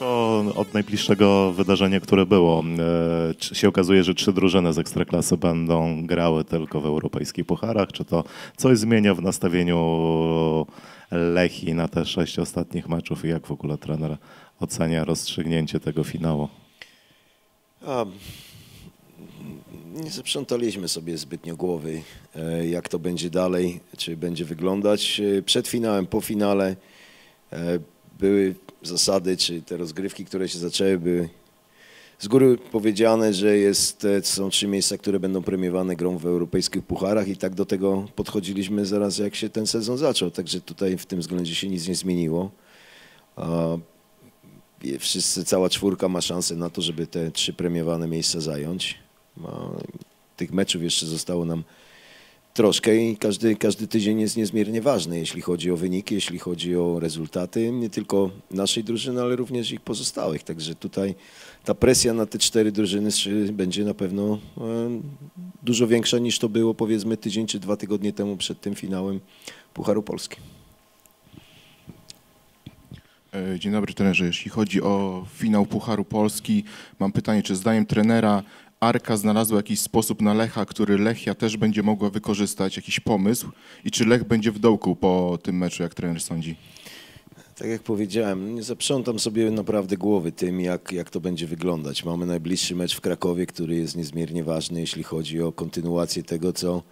To od najbliższego wydarzenia, które było, e, się okazuje, że trzy drużyny z Ekstraklasy będą grały tylko w europejskich pucharach. Czy to coś zmienia w nastawieniu Lechi na te sześć ostatnich meczów i jak w ogóle trener ocenia rozstrzygnięcie tego finału? Nie zaprzątaliśmy sobie zbytnio głowy, e, jak to będzie dalej, czy będzie wyglądać. E, Przed finałem, po finale były zasady, czy te rozgrywki, które się zaczęły, były z góry powiedziane, że jest, e, są trzy miejsca, które będą premiowane grą w europejskich pucharach i tak do tego podchodziliśmy zaraz jak się ten sezon zaczął, także tutaj w tym względzie się nic nie zmieniło. Wszyscy, cała czwórka ma szansę na to, żeby te trzy premiowane miejsca zająć. Tych meczów jeszcze zostało nam troszkę i każdy, każdy tydzień jest niezmiernie ważny, jeśli chodzi o wyniki, jeśli chodzi o rezultaty, nie tylko naszej drużyny, ale również ich pozostałych. Także tutaj ta presja na te cztery drużyny będzie na pewno dużo większa niż to było powiedzmy tydzień czy dwa tygodnie temu przed tym finałem Pucharu Polski. E, Dzień dobry trenerze. Jeśli chodzi o finał Pucharu Polski, mam pytanie, czy zdaniem trenera Arka znalazła jakiś sposób na Lecha, który Lechia też będzie mogła wykorzystać, jakiś pomysł i czy Lech będzie w dołku po tym meczu, jak trener sądzi? Tak jak powiedziałem, nie zaprzątam sobie naprawdę głowy tym, jak, jak to będzie wyglądać. Mamy najbliższy mecz w Krakowie, który jest niezmiernie ważny, jeśli chodzi o kontynuację tego, co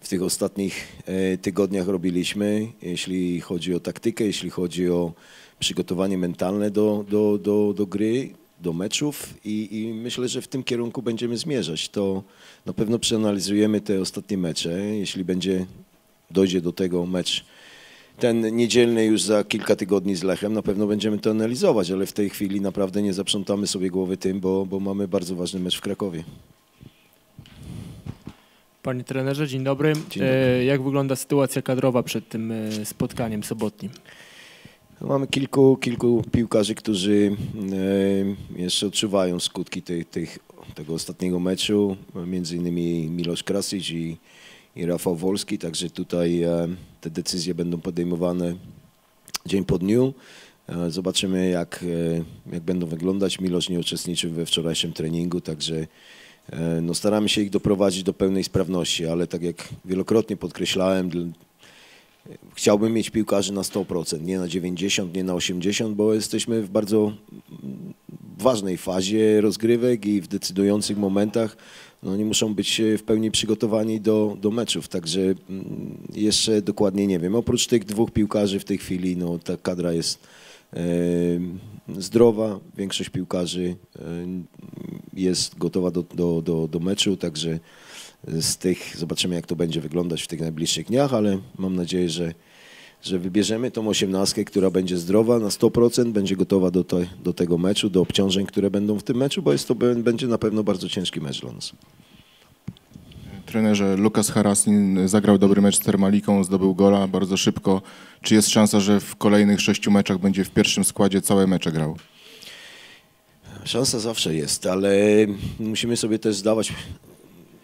w tych ostatnich e, tygodniach robiliśmy, jeśli chodzi o taktykę, jeśli chodzi o przygotowanie mentalne do, do, do, do gry, do meczów i, i myślę, że w tym kierunku będziemy zmierzać. To na pewno przeanalizujemy te ostatnie mecze. Jeśli będzie, dojdzie do tego mecz ten niedzielny już za kilka tygodni z Lechem, na pewno będziemy to analizować, ale w tej chwili naprawdę nie zaprzątamy sobie głowy tym, bo, bo mamy bardzo ważny mecz w Krakowie. Panie trenerze, dzień dobry. Dzień dobry. E, Jak wygląda sytuacja kadrowa przed tym e, spotkaniem sobotnim? Mamy kilku, kilku piłkarzy, którzy e, jeszcze odczuwają skutki tych, tych, tego ostatniego meczu, między innymi Milosz Krasić i, i Rafał Wolski, także tutaj e, te decyzje będą podejmowane dzień po dniu. E, Zobaczymy, jak, jak będą wyglądać. Milosz nie uczestniczył we wczorajszym treningu, także no, staramy się ich doprowadzić do pełnej sprawności, ale tak jak wielokrotnie podkreślałem, chciałbym mieć piłkarzy na 100%, nie na 90, nie na 80, bo jesteśmy w bardzo ważnej fazie rozgrywek i w decydujących momentach no, oni muszą być w pełni przygotowani do, do meczów, także mm, jeszcze dokładnie nie wiem. Oprócz tych dwóch piłkarzy w tej chwili no, ta kadra jest zdrowa, większość piłkarzy jest gotowa do, do, do, do meczu, także z tych zobaczymy jak to będzie wyglądać w tych najbliższych dniach, ale mam nadzieję, że, że wybierzemy tą osiemnastkę, która będzie zdrowa na 100%, będzie gotowa do, te, do tego meczu, do obciążeń, które będą w tym meczu, bo jest to będzie na pewno bardzo ciężki mecz dla nas. Trenerze, Lukas Harasin zagrał dobry mecz z Termaliką, zdobył gola bardzo szybko. Czy jest szansa, że w kolejnych sześciu meczach będzie w pierwszym składzie całe mecze grał? Szansa zawsze jest, ale musimy sobie też zdawać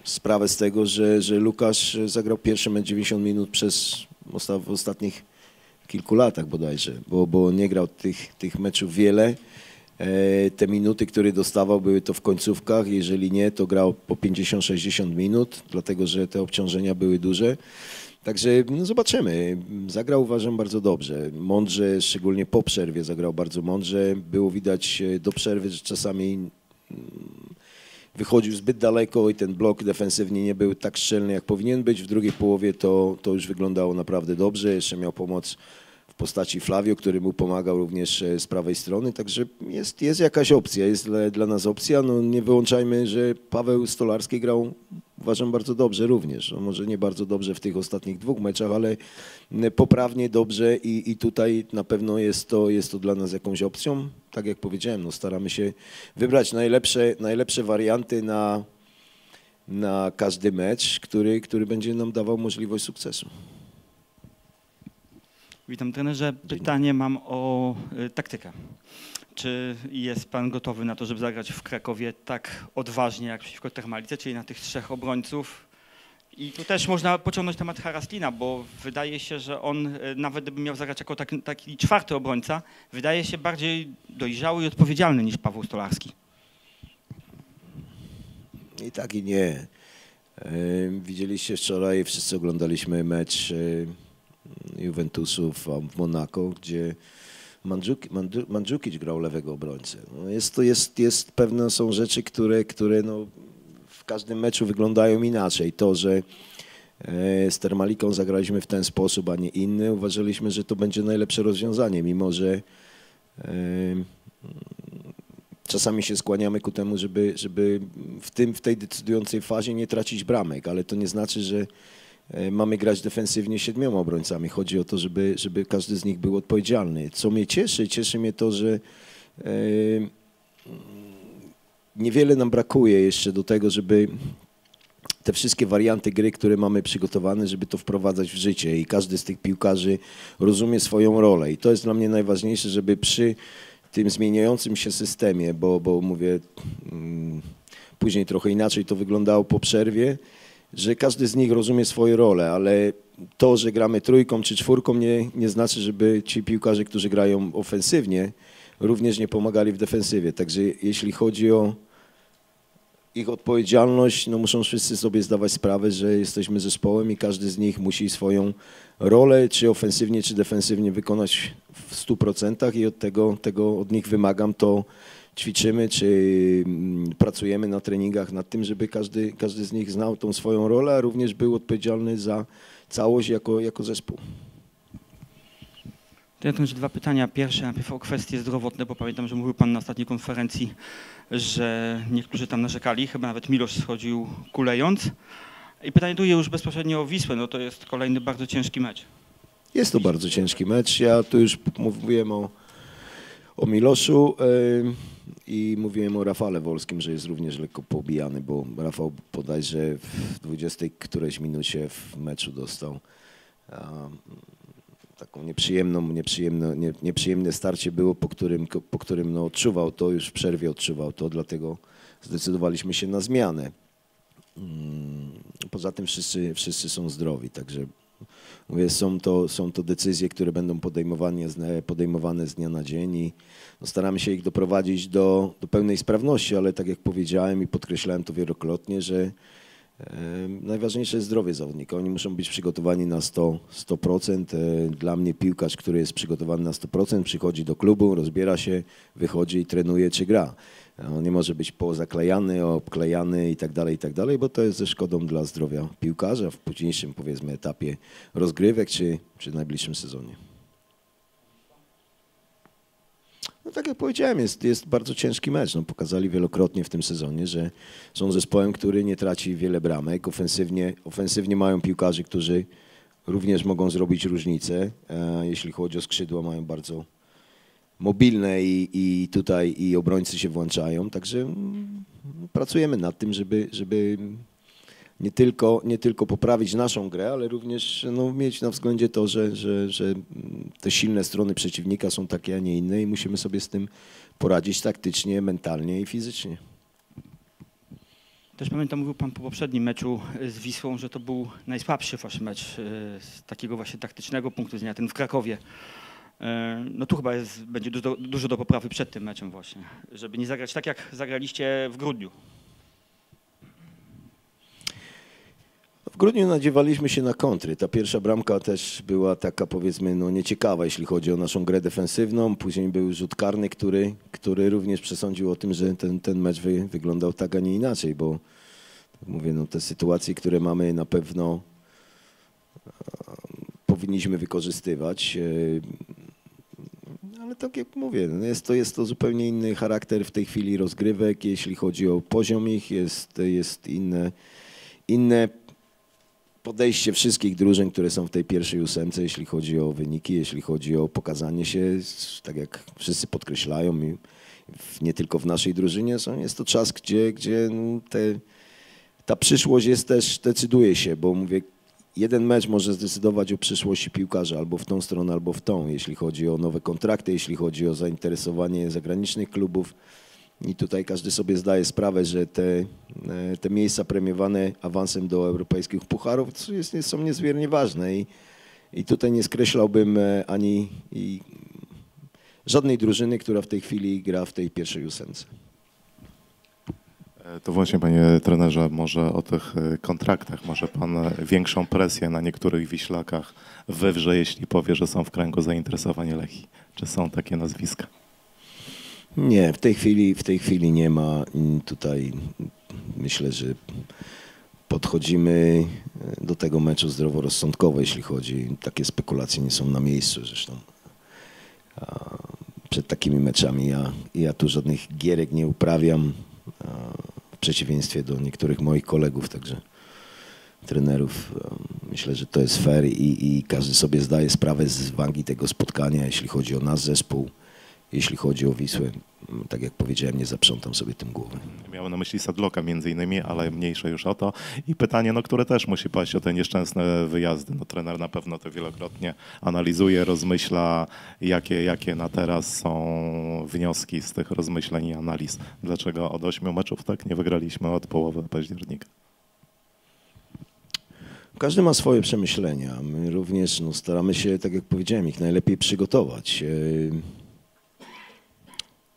sprawę z tego, że, że Lukasz zagrał pierwszy mecz 90 minut przez w ostatnich kilku latach bodajże, bo, bo nie grał tych, tych meczów wiele. E, Te minuty, które dostawał, były to w końcówkach. Jeżeli nie, to grał po 50-60 minut, dlatego że te obciążenia były duże. Także no zobaczymy. Zagrał uważam bardzo dobrze. Mądrze, szczególnie po przerwie zagrał bardzo mądrze. Było widać e, do przerwy, że czasami mm, wychodził zbyt daleko i ten blok defensywnie nie był tak szczelny, jak powinien być. W drugiej połowie to, to już wyglądało naprawdę dobrze. Jeszcze miał pomoc w postaci Flavio, który mu pomagał również e, z prawej strony. Także jest, jest jakaś opcja, jest dla, dla nas opcja. No nie wyłączajmy, że Paweł Stolarski grał uważam bardzo dobrze również. No, może nie bardzo dobrze w tych ostatnich dwóch meczach, ale m, poprawnie dobrze i, i tutaj na pewno jest to, jest to dla nas jakąś opcją. Tak jak powiedziałem, no, staramy się wybrać najlepsze, najlepsze warianty na, na każdy mecz, który, który będzie nam dawał możliwość sukcesu. Witam trenerze. Pytanie mam o y, taktykę. Czy jest pan gotowy na to, żeby zagrać w Krakowie tak odważnie jak przeciwko Termalice, czyli na tych trzech obrońców I tu też można pociągnąć temat Haraslina, bo wydaje się, że on e, nawet gdyby miał zagrać jako taki, taki czwarty obrońca, wydaje się bardziej dojrzały i odpowiedzialny niż Paweł Stolarski. I tak i nie. E, Widzieliście wczoraj, wszyscy oglądaliśmy mecz e, Juventusu w w Monako, gdzie Mandżukic grał lewego obrońcę. No jest, to jest, jest pewne są rzeczy, które, które no w każdym meczu wyglądają inaczej. To, że e, z Termaliką zagraliśmy w ten sposób, a nie inny, uważaliśmy, że to będzie najlepsze rozwiązanie, mimo że e, czasami się skłaniamy ku temu, żeby, żeby w, tym, w tej decydującej fazie nie tracić bramek, ale to nie znaczy, że mamy grać defensywnie siedmioma obrońcami. Chodzi o to, żeby, żeby każdy z nich był odpowiedzialny. Co mnie cieszy, cieszy mnie to, że e, niewiele nam brakuje jeszcze do tego, żeby te wszystkie warianty gry, które mamy przygotowane, żeby to wprowadzać w życie i każdy z tych piłkarzy rozumie swoją rolę. I to jest dla mnie najważniejsze, żeby przy tym zmieniającym się systemie, bo, bo mówię, mm, później trochę inaczej to wyglądało po przerwie, że każdy z nich rozumie swoje role, ale to, że gramy trójką czy czwórką nie, nie znaczy, żeby ci piłkarze, którzy grają ofensywnie, również nie pomagali w defensywie. Także jeśli chodzi o ich odpowiedzialność, no muszą wszyscy sobie zdawać sprawę, że jesteśmy zespołem i każdy z nich musi swoją rolę, czy ofensywnie, czy defensywnie wykonać w 100% i od tego, tego od nich wymagam, to ćwiczymy, czy mm, pracujemy na treningach nad tym, żeby każdy, każdy z nich znał tą swoją rolę, a również był odpowiedzialny za całość jako, jako zespół. To ja jeszcze dwa pytania. Pierwsze najpierw o kwestie zdrowotne, bo pamiętam, że mówił Pan na ostatniej konferencji, że niektórzy tam narzekali, chyba nawet Milosz schodził kulejąc. I pytanie tu już bezpośrednio o Wisłę, no to jest kolejny bardzo ciężki mecz. Jest to bardzo ciężki mecz. Ja tu już mówiłem o, o Miloszu i mówiłem o Rafale Wolskim, że jest również lekko pobijany, bo Rafał bodajże w 20 którejś minucie w meczu dostał taką nieprzyjemną, nieprzyjemne, nie, nieprzyjemne starcie było, po którym, po którym no, odczuwał to, już w przerwie odczuwał to, dlatego zdecydowaliśmy się na zmianę. Mm, Poza tym wszyscy, wszyscy są zdrowi, także Mówię, są to, są to decyzje, które będą podejmowane z, podejmowane z dnia na dzień i no, staramy się ich doprowadzić do, do pełnej sprawności, ale tak jak powiedziałem i podkreślałem to wielokrotnie, że najważniejsze jest zdrowie zawodnika. Oni muszą być przygotowani na 100%. 100%. E, Dla mnie piłkarz, który jest przygotowany na 100%, przychodzi do klubu, rozbiera się, wychodzi trenuje czy gra. On nie może być pozaklejany, obklejany i tak dalej, i tak dalej, bo to jest ze szkodą dla zdrowia piłkarza w późniejszym, powiedzmy, etapie rozgrywek czy, czy najbliższym sezonie. No tak jak powiedziałem, jest, jest bardzo ciężki mecz. No, pokazali wielokrotnie w tym sezonie, że są zespołem, który nie traci wiele bramek. Ofensywnie, ofensywnie mają piłkarzy, którzy również mogą zrobić różnicę. E, jeśli chodzi o skrzydła, mają bardzo mobilne i, i tutaj i obrońcy się włączają. Także mm, pracujemy nad tym, żeby, żeby nie, tylko, nie tylko poprawić naszą grę, ale również no, mieć na względzie to, że, że, że te silne strony przeciwnika są takie, a nie inne i musimy sobie z tym poradzić taktycznie, mentalnie i fizycznie. Też pamiętam, mówił Pan po poprzednim meczu z Wisłą, że to był najsłabszy Wasz mecz e, z takiego właśnie taktycznego punktu widzenia, ten w Krakowie. E, No tu chyba jest, będzie dużo, dużo do poprawy przed tym meczem właśnie, żeby nie zagrać tak, jak zagraliście w grudniu. Grudniu nadziewaliśmy się na kontry. Ta pierwsza bramka też była taka powiedzmy no, nieciekawa, jeśli chodzi o naszą grę defensywną. Później był rzut karny, który, który również przesądził o tym, że ten, ten mecz wy, wyglądał tak, a nie inaczej, bo tak mówię, no, te sytuacje, które mamy na pewno e, powinniśmy wykorzystywać. e, Ale tak jak mówię, no jest to, jest to zupełnie inny charakter w tej chwili rozgrywek, jeśli chodzi o poziom ich, jest, jest inne, inne podejście wszystkich drużyn, które są w tej pierwszej ósemce, jeśli chodzi o wyniki, jeśli chodzi o pokazanie się, tak jak wszyscy podkreślają, i nie tylko w naszej drużynie, są, jest to czas, gdzie, gdzie no, te, ta przyszłość jest też, decyduje się, bo mówię, jeden mecz może zdecydować o przyszłości piłkarza albo w tą stronę, albo w tą, jeśli chodzi o nowe kontrakty, jeśli chodzi o zainteresowanie zagranicznych klubów. I tutaj każdy sobie zdaje sprawę, że te, e, te miejsca premiowane awansem do europejskich pucharów jest, są niezmiernie ważne. I, i tutaj nie skreślałbym e, ani i żadnej drużyny, która w tej chwili gra w tej pierwszej ósemce. E, To właśnie, panie trenerze, może o tych kontraktach. Może pan większą presję na niektórych wiślakach wywrze, jeśli powie, że są w kręgu zainteresowania Lechi. Czy są takie nazwiska? Nie, w tej chwili, w tej chwili nie ma. I Tutaj myślę, że podchodzimy do tego meczu zdroworozsądkowo, jeśli chodzi. Takie spekulacje nie są na miejscu zresztą. Przed takimi meczami ja, ja tu żadnych gierek nie uprawiam, w przeciwieństwie do niektórych moich kolegów, także trenerów. Myślę, że to jest fair i, i każdy sobie zdaje sprawę z wagi tego spotkania, jeśli chodzi o nasz zespół, jeśli chodzi o Wisłę. Tak jak powiedziałem, nie zaprzątam sobie tym głowy. Miałem na myśli Sadloka między innymi, ale mniejsze już o to. I pytanie, no, które też musi paść o te nieszczęsne wyjazdy. No, trener na pewno to wielokrotnie analizuje, rozmyśla, jakie, jakie na teraz są wnioski z tych rozmyśleń i analiz. Dlaczego od ośmiu meczów tak nie wygraliśmy od połowy października? Każdy ma swoje przemyślenia. My również no, staramy się, tak jak powiedziałem, ich najlepiej przygotować.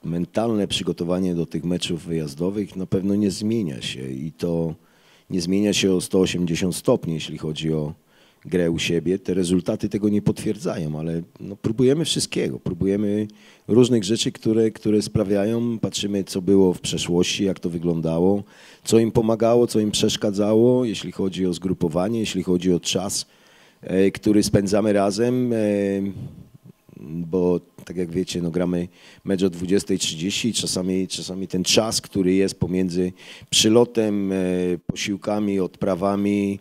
E, Mentalne przygotowanie do tych meczów wyjazdowych na pewno nie zmienia się i to nie zmienia się o 180 stopni, jeśli chodzi o grę u siebie. Te rezultaty tego nie potwierdzają, ale no, próbujemy wszystkiego. Próbujemy różnych rzeczy, które, które sprawiają, patrzymy co było w przeszłości, jak to wyglądało, co im pomagało, co im przeszkadzało, jeśli chodzi o zgrupowanie, jeśli chodzi o czas, e, który spędzamy razem. Bo tak jak wiecie, no, gramy mecz o 20.30 i czasami, czasami ten czas, który jest pomiędzy przylotem, e, posiłkami, odprawami,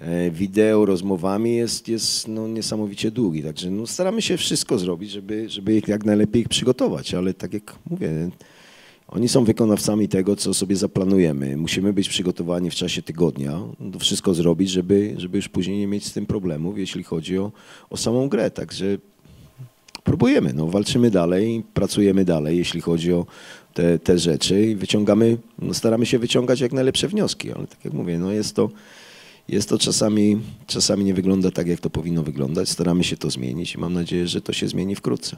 e, wideo, rozmowami jest, jest no, niesamowicie długi. Także no, staramy się wszystko zrobić, żeby, żeby jak najlepiej ich przygotować, ale tak jak mówię, oni są wykonawcami tego, co sobie zaplanujemy. Musimy być przygotowani w czasie tygodnia, to wszystko zrobić, żeby, żeby już później nie mieć z tym problemów, jeśli chodzi o, o samą grę. Także próbujemy, no, walczymy dalej, pracujemy dalej, jeśli chodzi o te, te rzeczy i wyciągamy, no, staramy się wyciągać jak najlepsze wnioski, ale tak jak mówię, no, jest to, jest to czasami, czasami nie wygląda tak, jak to powinno wyglądać. Staramy się to zmienić i mam nadzieję, że to się zmieni wkrótce.